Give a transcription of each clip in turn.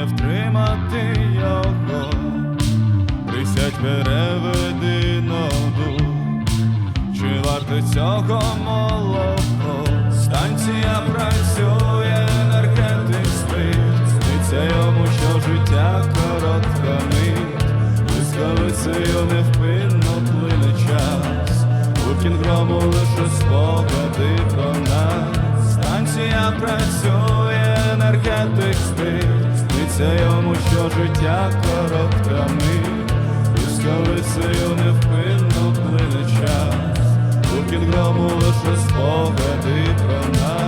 не втримати його, присядь переведи ноду, чи варто цього молоко, станція працює, енергетик спить, сниться йому, що життя коротко мить, блискавицею невпинно плине час, у кінгрому лише спогади про нас, станція працює. енергетик спить сниться йому, що життя коротка мить, блискавицею невпинно плине час, у кінгрому лише спогади про нас.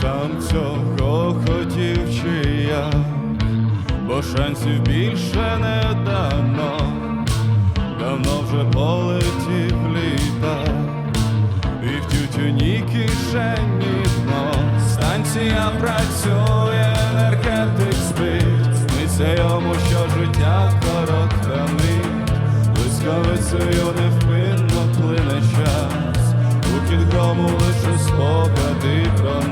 Сам цього хотів чи я, бо шансів більше не дано, давно вже полетів і в тютюні кишені дно. Станція працює, енергетик спить, сниться йому, що життя коротка мить, блискавицею невпинно плине час, у кількому лише спогади про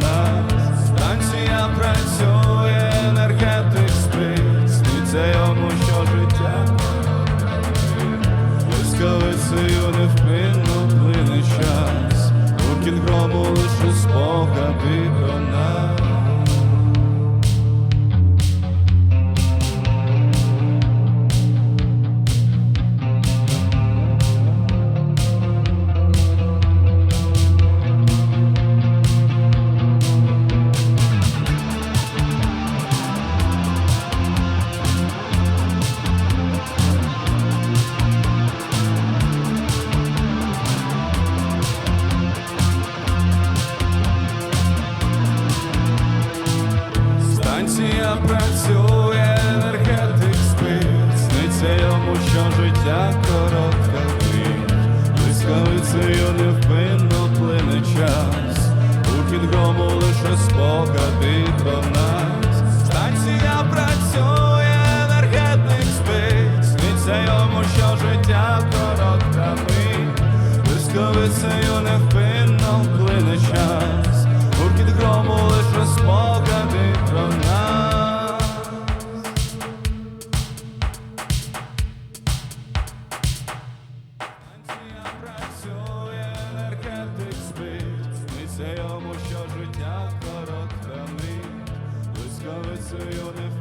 життя коротка мить, блискавицею невпинно плине час, у кінгрому лише спогади про нас. Станція працює, енергетик спить, сниться йому, що життя коротка мить, блискавицею невпинно плине час, у кінгрому лише спогади блискавицею невпинно